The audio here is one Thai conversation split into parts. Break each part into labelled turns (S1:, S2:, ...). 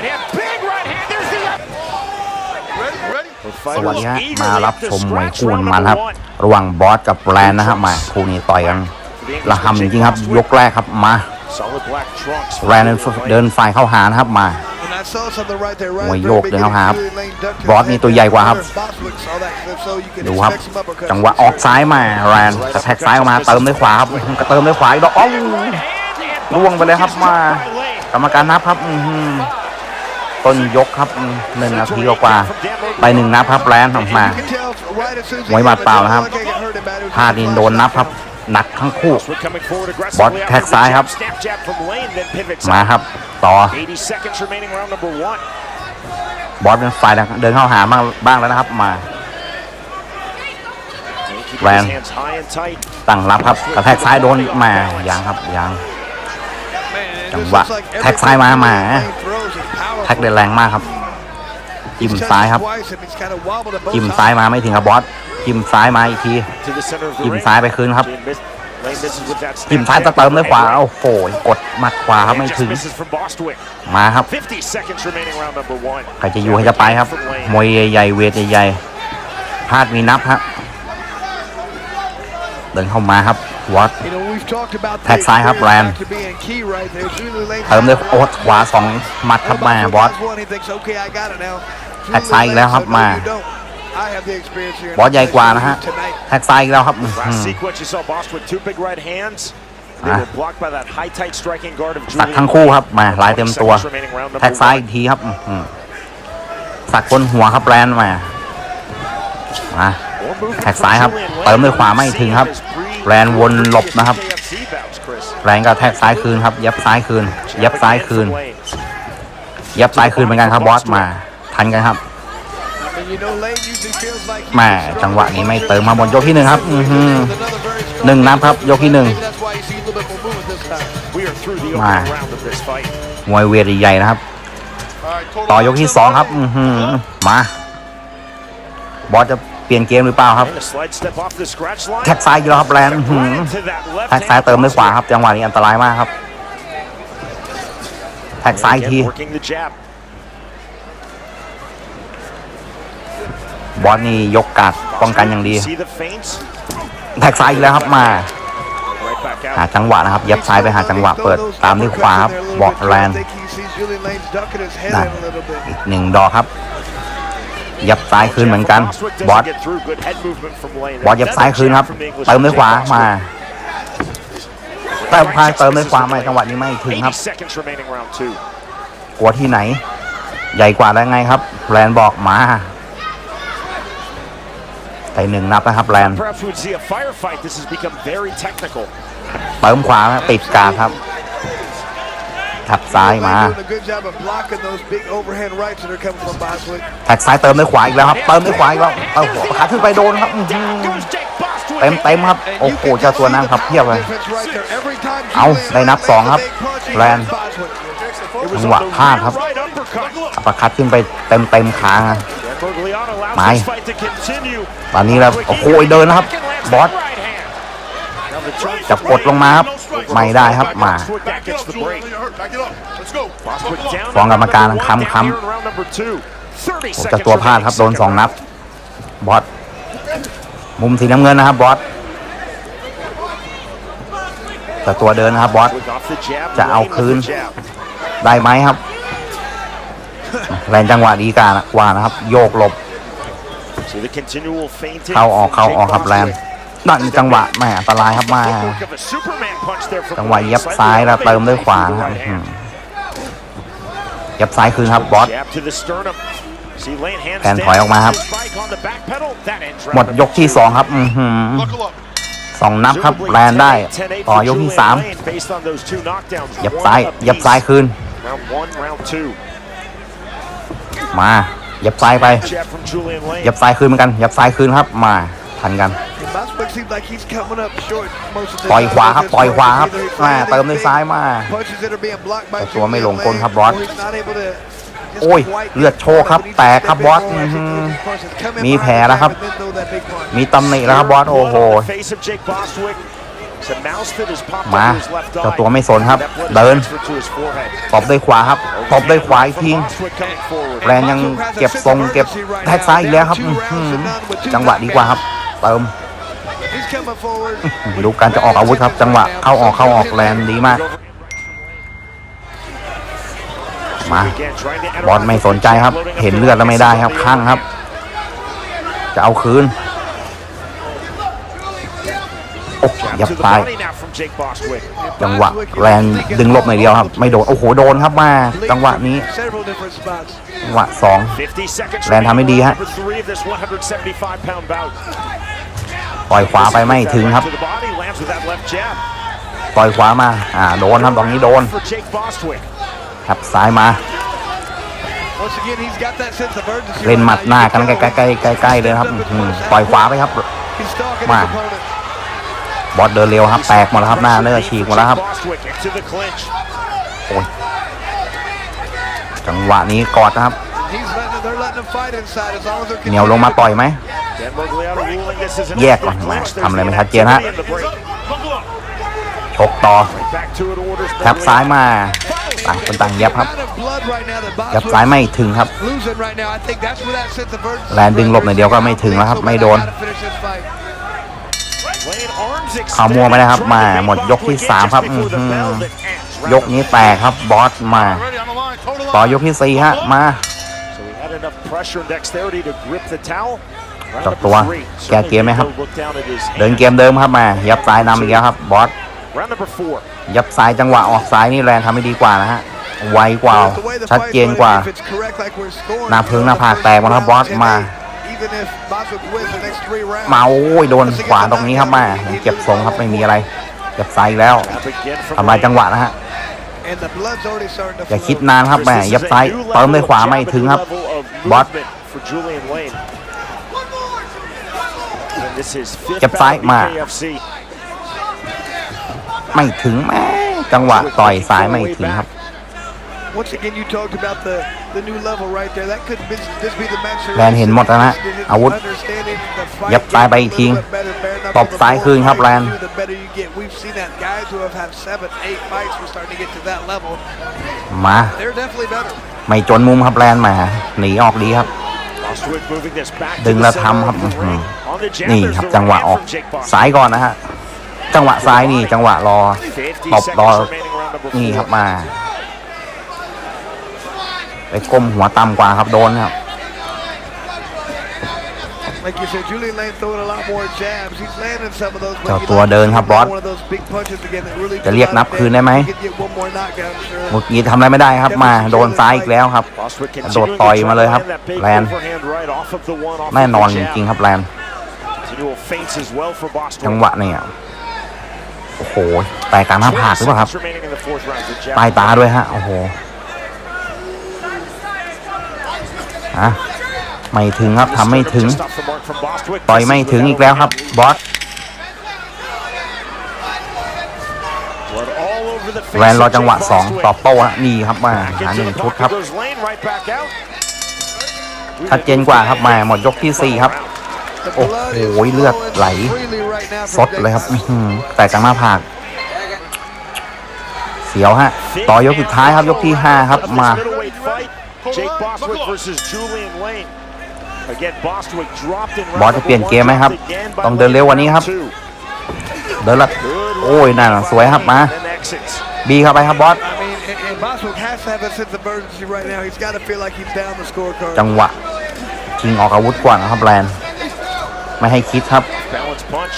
S1: right hand. Big right hand. There's the
S2: สวัสดีฮะมารับชมมวยคู่มันครับ ระหว่างบอสกับแรนนะครับมาคู่นี้ต่อยกันระหำจริงๆครับ ยกแรกครับมา
S1: solid black trunks.
S2: แรนเดินฝ่ายเข้าหานะครับมา
S3: ม
S2: ม
S3: ว
S2: วยย
S3: โย
S2: โย
S3: ก
S2: ก
S3: เล
S2: เลยย
S3: ค
S2: ค
S3: รั
S2: รั
S3: บบบบอ
S2: อ
S3: ส
S2: ส
S3: นี่
S2: นี่
S3: ตั
S2: ตัวว
S3: ให
S2: ให
S3: ญ่
S2: ญ่
S3: ก
S2: ก
S3: ว่า
S2: ว่า
S3: ค
S2: ค
S3: รั
S2: รั
S3: บบ
S2: ดู
S3: ดู
S2: ค
S3: ค
S2: รั
S3: รับบ
S2: จั
S3: จั
S2: ง
S3: ง
S2: ห
S3: ห
S2: วะ
S3: วะ
S2: อ
S3: อ
S2: อ
S3: อกก
S2: ซ้า
S3: ซ้ายย
S2: มา
S3: มา
S2: แรนกระแทกซ้ายออกมาเติมด้วยขวาครับกระเติมด้วยขวาอีกแล้วอ้าวล่วงไปเลยครับมากรรมการนับครับ อื้อหือ ต้นยกครับหนึ่งนาทีกว่าไปหนึ่งนับครับแรนออกมา
S3: มวยหมัดเปล่านะครับ
S2: พาดินโดนนับครับหนักทั้งคู่
S1: บอสแท็กซ้ายครับ
S2: มาครับ ต่อบอสเป็นฝ่ายเดินเข้าหาบ้างบ้างแล้วนะครับมา
S1: Keep
S2: Ran.
S1: his hands high and tight.
S2: ตั้งรับครับกระแทกซ้ายโดนมายางครับยางจังหวะแท็กซ้ายมามา แท็กได้แรงมากครับจิ้มซ้ายครับจิ้มซ้ายมาไม่ถึงครับบอสจิ้มซ้ายมาอีกทีจิ้มซ้ายไปคืนครับจิ้มซ้ายจะเติมด้วยขวาโอ้โหกดหมัดขวาครับไม่ถึงมาครับใครจะอยู่ใครจะไปครับมวยใหญ่ๆเวทใหญ่ๆพลาดมีนับฮะเดินเข้ามาครับ วอต
S3: แท็กซ้ายครับแรน
S2: เติมด้วยโอ๊ตขวาสองหมัดครับมาบอสแท็กซ้ายอีกแล้วครับมาบอสใหญ่กว่านะฮะแท็กซ้ายอีกแล้วครับอื้อหื
S1: Last
S2: อ
S1: sequence, you saw Bostwick two big right hands. They
S2: Ah.
S1: were blocked by that high tight striking guard of
S2: สัก
S1: Julian.
S2: ทั้งคู่ครับมาลายเต็มตัว
S1: Seconds remaining round number
S2: แท็กซ้าย
S1: one.
S2: อีกทีครับอื้อหือสักบนหัวครับแรนมามา
S1: More movement
S2: แท็กซ้ายครับ
S1: from Julian
S2: เติมด้วยขวาไม่ถึงครับ
S1: Lane. His pre-
S2: แรนวนหลบนะครับ แรงก็แทกซ้ายคืนครับ ยับซ้ายคืน ยับซ้ายคืน ยับซ้ายคืนเหมือนกันครับบอสมา ทันกันครับแม่จังหวะนี้ไม่เติมมาบนยกที่หนึ่งครับอือหือหนึ่งนับครับ ยกที่หนึ่ง
S1: We are through the
S2: My.
S1: opening round of this fight.
S2: มวยเวทใหญ่ๆนะครับ ต่อยกที่สองครับอือหือมาบอสจะ ปลี่ยนเกมหรือเปล่าครับ
S1: And a slide step off the scratch line.
S2: แท็กซ้ายอีกแล้วครับแรนอื้อหือ
S1: Right into that left
S2: แท็กซ้าย
S1: hand
S2: เติมด้วยขวาครับจังหวะนี้อันตรายมากครับแท็กซ้ายอีกที
S1: Again, working the jab.
S2: บอสนี่ยกกาดป้องกันอย่างดี
S1: See the feints?
S2: แท็กซ้ายอีกแล้วครับมา
S1: Right back
S2: หา
S1: out.
S2: จังหวะนะครับยับซ้ายไปหาจังหวะเปิดตามด้วยขวาครับบอกแรนนั่นอีกหนึ่งดอกครับ ยับซ้ายคืนเหมือนกัน
S1: Bostwick doesn't
S2: บอส
S1: get through. Good head movement from Lane.
S2: บอสยับซ้ายคืนครับ
S1: From the English
S2: เติมด้วยขวา
S1: Bostwick.
S2: มาเติมพายเติมด้วยขวาไม่จังหวะนี้ไม่ถึงครับ
S1: 80 seconds remaining round two.
S2: กลัวที่ไหน ใหญ่กว่าได้ไงครับแลนบอกมาไต่หนึ่งนับนะครับแลน
S1: Perhaps we'd see a firefight. This has become very technical.
S2: เติมขวาครับติดกาดครับ ทับซ้ายมาแท็กซ้ายเติมด้วยขวาอีกแล้วครับ เติมด้วยขวาอีกแล้วเติมหัวขาขึ้นไปโดนครับอื้อหือ
S1: Down goes Jake Bostwick.
S2: เต็มเต็มครับ โอ้โหเจ้าตัวนั่งครับเพียบเลย เอาได้นับสองครับแรน
S1: It was
S2: จังหวะ
S1: on the
S2: พลาดครับ
S1: right uppercut.
S2: อัปเปอร์คัดขึ้นไปเต็มเต็มขาอะ
S1: And Bergliano allows
S2: Mai.
S1: this fight to continue.
S2: ตอนนี้แล้วโอ้โหเดินนะครับ บอส
S1: Right hand. Now the jump
S2: จะกดลงมาครับ ไม่ได้ครับมา
S1: Bostwick that gets the break. Bostwick down
S2: ฟ้องกรรมการ
S1: number one
S2: ค้ำ
S1: down
S2: ค้ำ
S1: here in round number two. 30
S2: ผมจะ
S1: seconds
S2: ตัวพลาดครับโดน
S1: remaining
S2: สองนับบอสมุมสีน้ำเงินนะครับบอสแต่ตัวเดินนะครับบอส
S1: Bostwick off the jab,
S2: จะเอา
S1: Lane with
S2: คืน
S1: the jab.
S2: ได้ไหมครับแรงจังหวะดีกว่ากว่านะครับ โยกหลบ
S1: See the continual feinting
S2: เข้าออก
S1: from
S2: เข้า
S1: Jake
S2: ออกครับแรง
S1: Bostwick.
S2: นั่นจังหวะแหมอันตรายครับมาจังหวะ
S1: เย็
S2: บซ้ายแล้วเติมด้วยขวาครับเย็บซ้ายคืนครับบอสแผนถอยออกมาครับ หมดยกที่สองครับสองนับครับแลนได้ต่อยกที่สามยับซ้ายยับซ้ายคืน มายับซ้ายไปยับซ้ายคืนเหมือนกันยับซ้ายคืนครับ มาทันกัน ต่อยขวาครับต่อยขวาครับมาเติมด้วยซ้ายมาแต่ตัวไม่ลงก้นครับบอสโอ้ยเลือดโชกครับแตกครับบอสอื้อหือมีแผลแล้วครับ มีตำหนิแล้วครับบอสโอ้โห
S1: Blood on the face of Jake Bostwick. Some mouse that has popped
S2: มา
S1: under his left
S2: เจ้า
S1: eye.
S2: ตัวไม่สนครับ
S1: That blood
S2: เดิน
S1: transferred to his forehead.
S2: ตบด้วยขวาครับ
S1: Over
S2: ตบด้วยขวาอีกทีแรนยังเก็บทรงเก็บแท็กซ้ายอีกแล้วครับอื้อหือจังหวะดีกว่าครับ เติม
S3: He's coming forward.
S2: ดูการจะออกอาวุธครับ จังหวะเข้าออกเข้าออกแรนดีมาก มา บอลไม่สนใจครับ เห็นเลือดแล้วไม่ได้ครับข้างครับ จะเอาคืนโอ้ยับตายจังหวะแรนดึงลบหน่อยเดียวครับ ไม่โดน โอ้โห โดนครับมาจังหวะนี้จังหวะสอง
S1: แลนทำให้ดีฮะ
S2: ปล่อยขวาไปไม่ถึงครับปล่อยขวามา อ่า โดนครับตรงนี้โดน ครับซ้ายมา เล่นหมัดหน้ากันใกล้ๆใกล้ๆใกล้ๆเลยครับอื้อหือปล่อยขวาไปครับ
S3: He's stalking
S2: Ma.
S3: his opponent.
S2: บอสเดินเร็วครับ แตกหมดแล้วครับหน้าเนื้อฉีกหมดแล้วครับ โอ้ย จังหวะนี้กอดนะครับ
S3: He's letting, they're letting him fight inside as long as they're
S2: เหนียวลงมาต่อยไหม
S1: แยกก่อนแหมทำอะไรไม่ชัดเจนฮะ
S2: ชกต่อแทบซ้ายมาต่างคนต่างเย็บครับ
S3: amount of blood right now that
S2: ยับ
S3: Boswick
S2: ซ้ายไม่ถึงครับ
S3: losing right now. I think that's where that sense of urgency.
S2: แลนดึงหลบหน่อยเดียวก็ไม่ถึงแล้วครับ ไม่โดน
S3: Gotta finish this fight.
S2: ขามัวไม่ได้ครับ มาหมดยกที่สามครับอื้อหือยกนี้แตกครับบอสมา
S1: Ready on the line, total
S2: ต่อยกที่สี่ฮะมา
S1: So he had enough pressure and dexterity to grip the towel.
S2: จับตัว
S1: Round number three.
S2: แก้เกมไหมครับ
S1: Look down at his
S2: เดิน
S1: hand.
S2: เกมเดิมครับมา ยับซ้ายนำอีกแล้วครับบอส
S1: Round number four.
S2: ยับซ้ายจังหวะออกซ้ายนี่แรงทำให้ดีกว่านะฮะไวกว่า
S3: The way the
S2: ชัด
S3: fight's
S2: เจนกว่า
S3: running, if it's correct like we're scoring,
S2: หน้าพึ่งหน้าผากแตกหมดครับบอสมา
S3: Even if Boswick wins the next three rounds,
S2: มาโอ้ยโดนขวาตรงนี้ครับมาเก็บทรงครับไม่มีอะไรเก็บซ้ายอีกแล้ว
S1: Up again from
S2: ทำลายจังหวะนะฮะ
S3: and the blood's already starting to
S2: อย่า
S3: flow.
S2: คิดนานครับแหม
S1: This is
S2: ยับ
S1: a
S2: ซ้าย
S1: new
S2: เติม
S1: level
S2: ด้วย
S1: of
S2: ขวาไม่
S1: jab, a
S2: ถึง
S1: new
S2: ครับ
S1: level of
S2: บอส
S1: movement for Julian Lane. And this is fifth
S2: จับซ้าย
S1: bout in
S2: มา
S1: KFC.
S2: ไม่ถึงแม่จังหวะต่อยซ้ายไม่ถึงครับ
S3: Once again, you talked about the the new level right there. That could be this be the match.
S2: แลนเห็นหมดแล้วนะอาวุธ
S3: Understanding the fight
S2: ยับซ้ายไปอีกที
S3: a little bit better, bare knuckle.
S2: ตบซ้ายคืนครับ
S3: The more
S2: แลน
S3: fight you do, the better you get. We've seen that guys who have had seven, eight fights were starting to get to that level.
S2: มา
S3: They're definitely better.
S2: ไม่จนมุมครับแลนมาหนีออกดีครับ
S1: Bostwick moving this back to
S2: ดึง
S1: the
S2: แล้ว
S1: center
S2: ทำครับ
S1: of the
S2: อื้อหือ
S1: ring. On the jab,
S2: นี่
S1: there's
S2: ครับ
S1: the
S2: จังหวะ
S1: right
S2: ออก
S1: hand from Jake Bostwick.
S2: ซ้ายก่อนนะฮะจังหวะซ้ายนี่จังหวะรอ
S1: 50
S2: ตบรอ
S1: seconds remaining round number
S2: นี่ครับ
S1: four.
S2: มา ไปก้มหัวต่ำกว่าครับโดนครับ
S3: Like you said, Julian Lane throwing a lot more jabs. He's landing some of those. but
S2: เจ้า
S3: you
S2: ตัว
S3: like to
S2: เดิน
S3: see
S2: ครับ
S3: him
S2: บอส
S3: land one of those big punches again that really
S2: จะเรียกนับคืนได้ไหม
S3: He could get one more knockout, sure.
S2: เมื่อกี้ทำอะไรไม่ได้ครับมาโดนซ้ายอีกแล้วครับ
S1: Bostwick
S2: กระโดด
S1: continuing
S2: ต่อย
S1: to
S2: มาเลยครับ
S1: try to land that big
S2: แลน
S1: overhand right off of the one off
S2: แน่
S1: of the
S2: นอนจ
S1: jab.
S2: ริงๆครับแลน
S1: Continual feints as well for Bostwick.
S2: จังหวะเนี่ยโอ้โหแตกกลางหน้าผากหรือเปล่าครับ
S1: Seconds remaining in the fourth round. The jab
S2: ใต้ตาด้วยฮะโอ้โห ฮะไม่ถึงครับทำไม่ถึง
S1: Stuff the mark from Bostwick.
S2: ต่อยไม่ถึงอีกแล้วครับบอส
S1: Blood all over the face
S2: แวนรอ
S1: of
S2: จังหวะ
S1: Jake
S2: สอง
S1: Bostwick.
S2: ตอบโต้ฮะนี่ครับมา
S1: Back
S2: หา
S1: into
S2: หนึ่ง
S1: the
S2: ชุด
S1: pocket
S2: ครับ
S1: goes Lane right back out.
S2: ชัดเจนกว่าครับมาหมดยกที่สี่ครับ
S3: The
S2: โอ้
S3: blood
S2: โห
S3: is
S2: เลือด
S3: flowing
S2: ไหล
S3: freely right now
S2: ส
S3: from
S2: ดเลยครับ
S3: Jake
S2: อื้อหือแตกกลางหน้าผาก เสียวฮะ ต่อยกสุดท้ายครับยกที่ห้าครับมา
S1: Middleweight fight. Jake Bostwick versus Julian Lane. Again, Bostwick dropped in
S2: บอสจะเปลี่ยนเกมไหมครับต้องเดินเร็วกว่านี้ครับเดินละโอ้ย นั่นสวยครับมา
S1: Then exits.
S2: บีเข้าไปครับบอส
S3: I mean, and, and Boswick has to have a sense of urgency right now. He's got to feel like he's down the scorecard.
S2: จังหวะชิงออกอาวุธก่อนนะครับแลนไม่ให้คิดครับ
S1: Balance punch.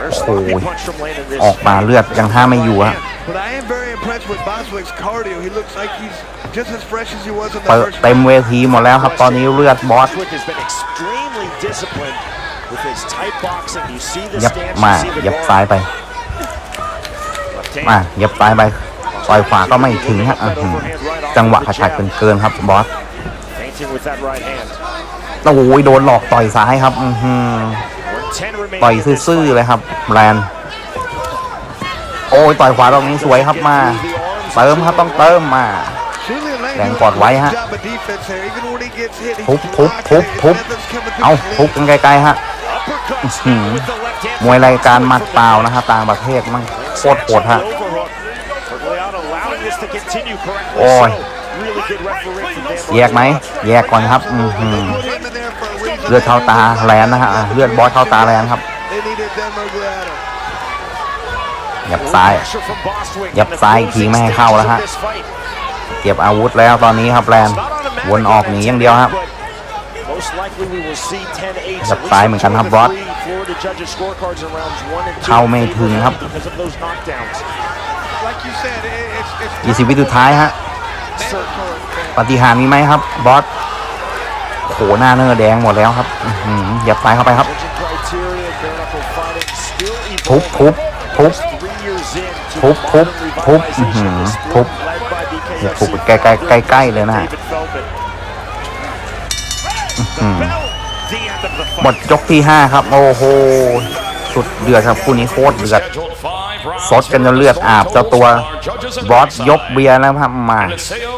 S1: Rare
S2: โอ้โห
S1: sloppy punch from Lane in this.
S2: ออกมาเลือดยังห้ามไม่อยู่ฮะ
S3: But I am very impressed with Boswick's cardio. He looks like he's just as fresh as he was in the
S2: เปิด
S3: first
S2: เต็ม
S3: round.
S2: เวทีหมดแล้วครับตอนนี้เลือดบอส
S1: Bostwick has been extremely disciplined with his tight boxing. You see the
S2: ยับ
S1: stance,
S2: มา
S1: you see the
S2: ยับ
S1: guard.
S2: ซ้ายไป
S1: Left hand.
S2: มายับซ้ายไปต่อยขวาก็ไม่ถึงฮะอื้อหือจังหวะขชัดเกินๆครับบอส
S1: Feinting with that right hand.
S2: โอ้ยโดนหลอกต่อยซ้ายครับ อื้อหือ
S1: 10 remaining
S2: ต่อย
S1: in this
S2: ซื่อ
S1: fight.
S2: ๆ เลยครับแลน โอ้ยต่อยขวาตรงนี้สวยครับมาเติมครับต้องเติมมา
S3: Julian Lane
S2: แรง
S3: doing
S2: กอดไว้
S3: a
S2: ฮะ
S3: good job of defense there. Even when he gets hit, he's
S2: ทุบทุบ
S3: blocking
S2: ทุบ
S3: it.
S2: ทุบ
S3: Methods coming through
S2: เอา
S3: clean.
S2: ทุบกันไกลๆฮะ
S1: Uppercuts
S2: อื้อหือ
S1: with the left hand
S2: มวย
S1: from
S2: รายการ
S1: Bostwick
S2: มัด
S1: from the
S2: เปล่านะฮะต่างประเทศมันโคตรโหดฮะ
S1: Overhook. Pergleano allowing this to continue correctly
S2: โอ้ย
S1: so. Really good referee from Dan
S2: แยกไหมแยกก่อนครับอือหือ
S3: Put him in there for a reason.
S2: เลือดเข้าตาแลนนะฮะอะเลือดบอสเข้าตาแลนครับ ยับซ้าย ยับซ้ายอีกทีไม่ให้เข้าแล้วฮะ เก็บอาวุธแล้วตอนนี้ครับแลนวนออกหนีอย่างเดียวครับยับซ้ายเหมือนกันครับบอสเข้าไม่ถึงครับยี่สิบวิสุดท้ายฮะ ปฏิหารมีไหมครับบอสโหหน้าเนื้อแดงหมดแล้วครับหยับซ้ายเข้าไปครับ ทุบทุบทุบ
S1: Just three years in to
S2: ทุบทุบ
S1: modern
S2: ทุบ
S1: revitalization
S2: อื้อหือ
S1: of the sport
S2: ทุบ
S1: led by BKFC
S2: เนี่ยทุบใกล้ใกล้ใกล้ๆเลยนะฮะ
S1: David Feldman.
S2: อืม
S1: Bell, the end of the
S2: หมด
S1: fight.
S2: ยกที่ห้าครับ โอ้โหสุดเดือดครับคู่นี้โคตรเดือดสดกันจนเลือดอาบเจ้าตัวบอสยกเบียร์แล้วครับมา
S4: Eliseo